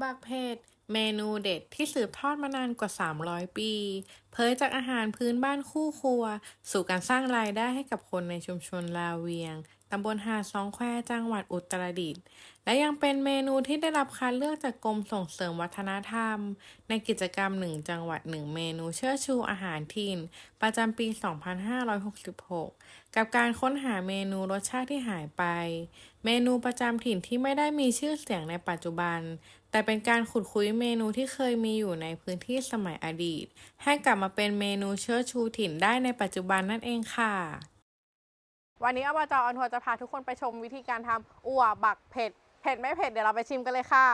อัวบักเผ็ดเมนูเด็ดที่สืบทอดมานานกว่า 300 ปี เผยจากอาหารพื้นบ้านคู่ครัว สู่การสร้างรายได้ให้กับคนในชุมชนลาเวียง ตำบลหาดสองแควจังหวัดอุตรดิตถ์และยังเป็นเมนูที่ได้รับคัดเลือกจากกรมส่งเสริมวัฒนธรรม ในกิจกรรมหนึ่งจังหวัดหนึ่งเมนูเชิดชูอาหารถิ่น ประจำปี 2566 กับการค้นหาเมนูรสชาติที่หายไป เมนูประจำถิ่นที่ไม่ได้มีชื่อเสียงในปัจจุบัน แต่เป็นการขุดคุยเมนูที่เคยมีอยู่ในพื้นที่สมัยอดีต ให้กลับมาเป็นเมนูเชิดชูถิ่นได้ในปัจจุบันนั่นเองค่ะ วันนี้อบจออนทัวร์จะพาทุกคนไปชมวิธีการทำอั่วบักเผ็ด เผ็ดไม่เผ็ดเดี๋ยวเราไปชิมกันเลยค่ะ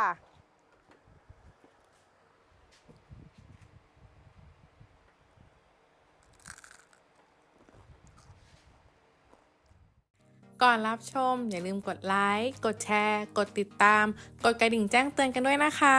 ก่อนรับชม อย่าลืมกดไลค์ กดแชร์ กดติดตาม กดกระดิ่งแจ้งเตือนกันด้วยนะคะ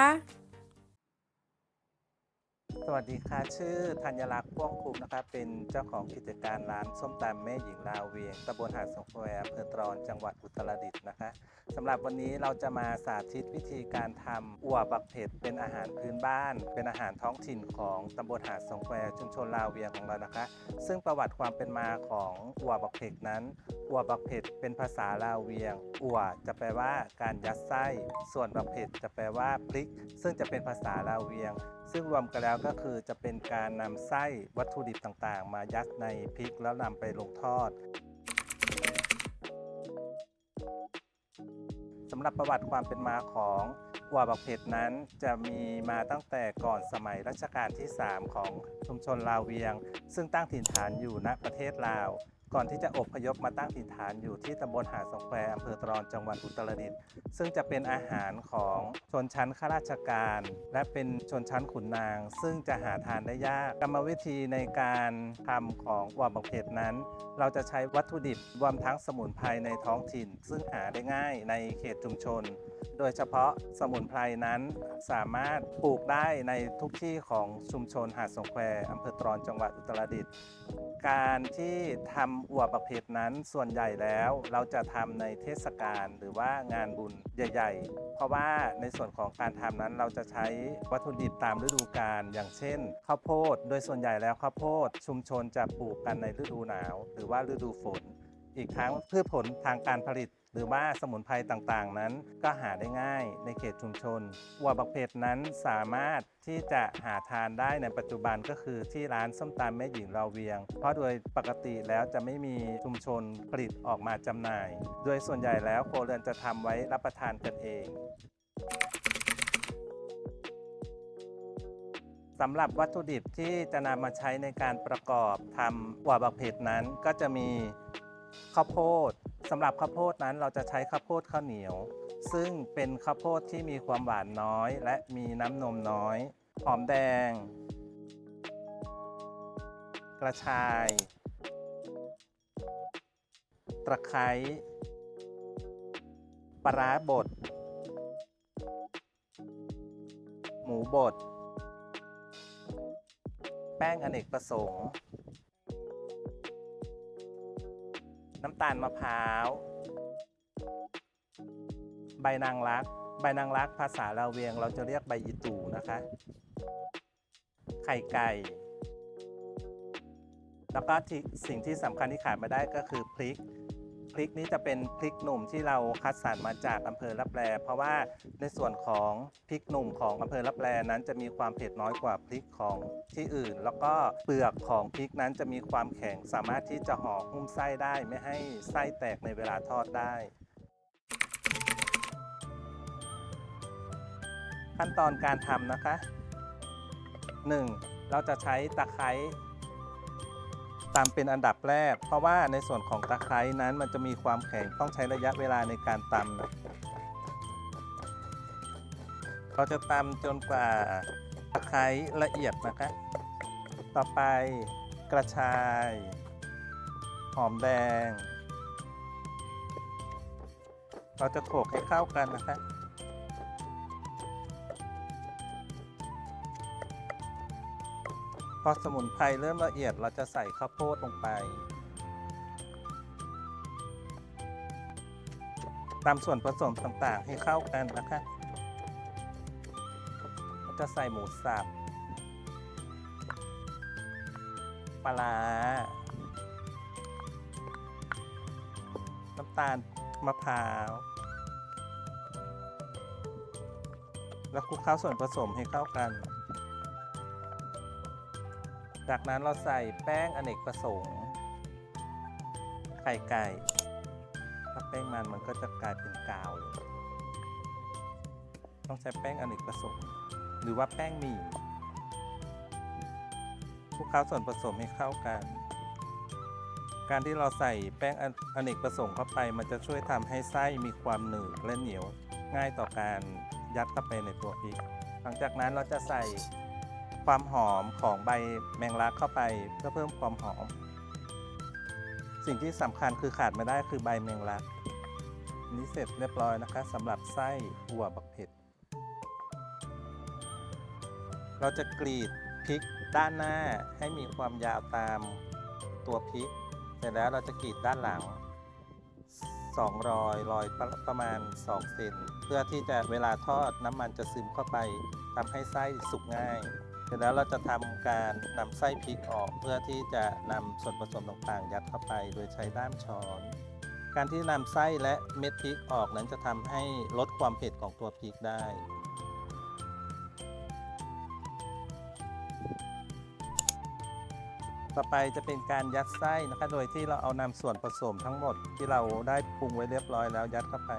สวัสดีค่ะ ชื่อธัญลักษณ์พ่วงภูมินะครับ เป็นเจ้าของกิจการร้านส้มตำแม่หญิงลาวเวียงตำบลหาดสงแควอำเภอตรอนจังหวัดอุตรดิตถ์นะคะสำหรับวันนี้เราจะมาสาธิตวิธีการทำอั่วบักเผ็ดเป็นอาหารพื้นบ้าน เป็นอาหารท้องถิ่นของตำบลหาดสงแควชุมชนลาวเวียงของเรานะคะ ซึ่งประวัติความเป็นมาของอั่วบักเผ็ดนั้นอั่วบักเผ็ดเป็นภาษาลาวเวียงอั่วจะแปลว่าการยัดไส้ ส่วนบักเผ็ดจะแปลว่าพริก ซึ่งจะเป็นภาษาลาวเวียง ซึ่งรวมกันแล้วก็คือจะเป็นการนำไส้วัตถุดิบต่างๆ มายัดในพริกแล้วนำไปลงทอดสำหรับประวัติความเป็นมาของอั่วบักเผ็ดนั้นจะมีมาตั้งแต่ก่อนสมัยรัชกาลที่ 3 ของชุมชนลาวเวียง ซึ่งตั้งถิ่นฐานอยู่ณประเทศลาว ก่อนที่จะอบพยพมาตั้งถิ่นฐานอยู่ที่ตำบลหาดสงแควอำเภอตรอนจังหวัดอุตรดิตถ์ซึ่งจะเป็นอาหารของชนชั้นข้าราชการ และเป็นชนชั้นขุนนาง ซึ่งจะหาทานได้ยากกรรมวิธีในการทำของอั่วบักเผ็ดนั้น เราจะใช้วัตถุดิบรวมทั้งสมุนไพรในท้องถิ่น ซึ่งหาได้ง่ายในเขตชุมชน โดยเฉพาะสมุนไพรนั้นสามารถปลูกได้ในทุกที่ของชุมชนหาดสงแควอำเภอตรอนจังหวัดอุตรดิตถ์การที่ทำอั่วประเภทนั้นส่วนใหญ่แล้วเราจะทำในเทศกาลหรือว่างานบุญใหญ่ ๆ เพราะว่าในส่วนของการทำนั้นเราจะใช้วัตถุดิบตามฤดูกาลอย่างเช่นข้าวโพด โดยส่วนใหญ่แล้วข้าวโพด ชุมชนจะปลูกกันในฤดูหนาว หรือว่าฤดูฝน อีกทั้งพืชผลทางการผลิต รือว่าสมุนไพรต่างๆ นั้นก็หาได้ง่ายในเขตชุมชนวัวบักเผ็ดนั้นสามารถที่จะหาทานได้ในปัจจุบันก็คือที่ร้านส้มตำแม่หญิงเราเวียง เพราะโดยปกติแล้วจะไม่มีชุมชนผลิตออกมาจำหน่าย โดยส่วนใหญ่แล้วโคเรือนจะทำไว้รับประทานกันเองสำหรับวัตถุดิบที่จะนำมาใช้ในการประกอบทำหัวบักเผ็ดนั้นก็จะมีข้าวโพด สำหรับข้าวโพดนั้นเราจะใช้ข้าวโพดข้าวเหนียว ซึ่งเป็นข้าวโพดที่มีความหวานน้อย และมีน้ำนมน้อย หอมแดง กระชาย ตะไคร้ปลาร้าบด หมูบด แป้งอเนกประสงค์ น้ำตาลมะพร้าว ใบนางรัก ใบนางรักภาษาลาวเวียง เราจะเรียกใบอีตูนะคะ ไข่ไก่ แล้วก็สิ่งที่สำคัญที่ขาดไม่ได้ก็คือพริก พริกนี้จะเป็นพริกหนุ่มที่เราคัดสรรมาจากอำเภอรับแลเพราะว่าในส่วนของพริกหนุ่มของอำเภอรับแลนั้นจะมีความเผ็ดน้อยกว่าพริกของที่อื่น แล้วก็เปลือกของพริกนั้นจะมีความแข็งสามารถที่จะห่อหุ้มไส้ได้ ไม่ให้ไส้แตกในเวลาทอดได้ขั้นตอนการทำนะคะ 1. เราจะใช้ตะไคร้ ตามเป็นอันดับแรก เพราะว่าในส่วนของตะไคร้นั้นมันจะมีความแข็งต้องใช้ระยะเวลาในการตำนะเราจะตำจนกว่าตะไคร้ละเอียดนะคะ ต่อไปกระชาย หอมแดง เราจะโขลกให้เข้ากันนะคะ อสมุนไพรเริ่มละเอียดเราจะใส่ข้าวโพดลงไป ตามส่วนผสมต่างๆให้เข้ากันนะคะจะใส่หมูสับปลา น้ำตาลมะพร้าว แล้วคลุกเคล้าส่วนผสมให้เข้ากัน จากนั้นเราใส่แป้งอเนกประสงค์ ไข่ไก่ถ้าแป้งมันมันก็จะกลายเป็นกาวเลยต้องใช้แป้งอเนกประสงค์ หรือว่าแป้งหมี่คลุกเคล้าส่วนผสมให้เข้ากัน การที่เราใส่แป้งอนอเนกประสงค์เข้าไป มันจะช่วยทำให้ไส้มีความหนืดและเหนียว ง่ายต่อการยัดเข้าไปในตัวพริก หลังจากนั้นเราจะใส่ ความหอมของใบแมงลักเข้าไปเพื่อเพิ่มความหอม สิ่งที่สำคัญคือขาดไม่ได้คือใบแมงลักนี่เสร็จเรียบร้อยนะคะสำหรับไส้หัวบักเผ็ด เราจะกรีดพริกด้านหน้าให้มีความยาวตามตัวพริก เสร็จแล้วเราจะกรีดด้านหลัง2รอยรอยประประมาณ 2 เซน เพื่อที่จะเวลาทอดน้ำมันจะซึมเข้าไปทำให้ไส้สุกง่าย เสร็จแล้วเราจะทำการนำไส้พริกออกเพื่อที่จะนำส่วนผสมต่างๆ ยัดเข้าไปโดยใช้ด้ามช้อน การที่นำไส้และเม็ดพริกออกนั้นจะทำให้ลดความเผ็ดของตัวพริกได้ต่อไปจะเป็นการยัดไส้นะคะ โดยที่เราเอานำส่วนผสมทั้งหมดที่เราได้ปรุงไว้เรียบร้อยแล้วยัดเข้าไป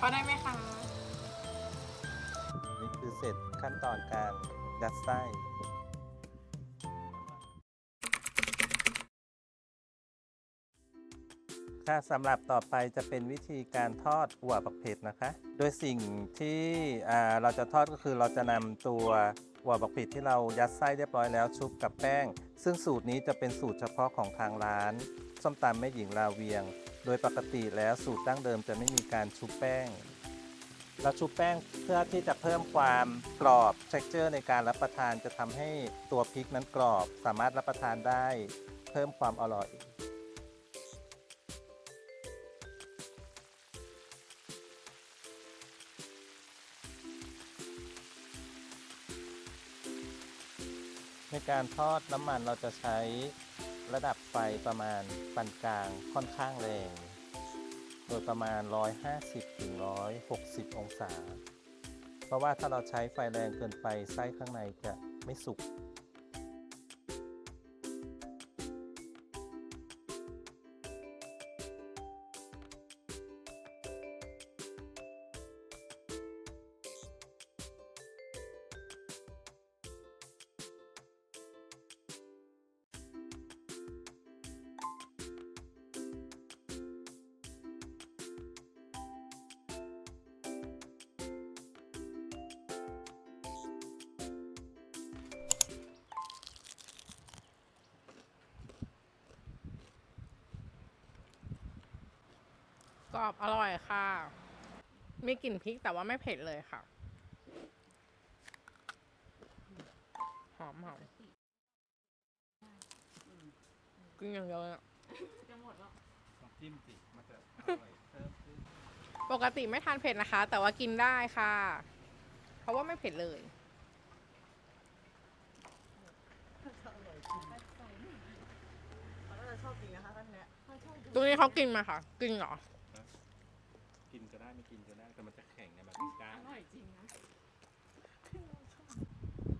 พอได้ไหมคะ นี่คือเสร็จขั้นตอนการยัดไส้ค่ะสำหรับต่อไปจะเป็นวิธีการทอดหัวบักเผ็ดนะคะ โดยสิ่งที่อ่าเราจะทอดก็คือเราจะนำตัวหัวบักเผ็ดที่เรายัดไส้เรียบร้อยแล้วชุบกับแป้ง ซึ่งสูตรนี้จะเป็นสูตรเฉพาะของทางร้าน ส้มตำแม่หญิงลาเวียง โดยปกติแล้วสูตรดั้งเดิมจะไม่มีการชุบแป้ง เราชุบแป้งเพื่อที่จะเพิ่มความกรอบ texture ในการรับประทานจะทำให้ตัวพริกนั้นกรอบ สามารถรับประทานได้เพิ่มความอร่อยในการทอดน้ำมันเราจะใช้ ระดับไฟประมาณปานกลางค่อนข้างแรง โดยประมาณ 150ถึง160 องศา เพราะว่าถ้าเราใช้ไฟแรงเกินไปไส้ข้างในจะไม่สุก กรอบอร่อยค่ะ มีกลิ่นพริกแต่ว่าไม่เผ็ดเลยค่ะ หอมหอมกินอย่างเดียวเลยอะจิ้มสิ มันจะอร่อยเพิ่มขึ้นปกติไม่ทานเผ็ดนะคะ แต่ว่ากินได้ค่ะ เพราะว่าไม่เผ็ดเลย เขาน่าจะชอบกินนะคะท่านเนี้ย ตรงนี้เขากินมาค่ะ กินเหรอ กินก็ได้ไม่กินก็ได้ แต่มันจะแข็งไงแบบเป็นก้าน อร่อยจริงนะ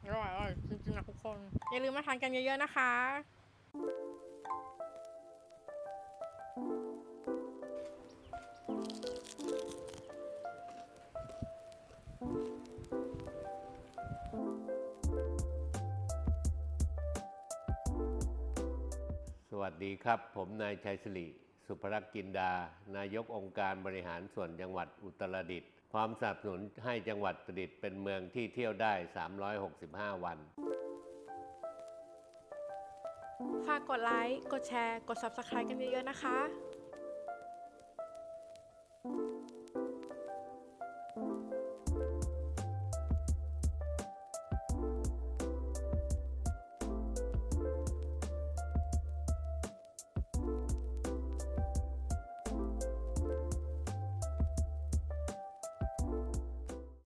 อ ร่อยอร่อยจริงๆนะทุกคน อย่าลืมมาทานกันเยอะๆนะคะ สวัสดีครับ ผมนายชัยสิริสุภรักษ์จินดา นายกองค์การบริหารส่วนจังหวัดอุตรดิตถ์ พร้อมสนับสนุนให้จังหวัดตรีตเป็นเมืองที่เที่ยวได้ 365 วัน ฝากกดไลค์ กดแชร์ กด Subscribe กันเยอะๆนะคะ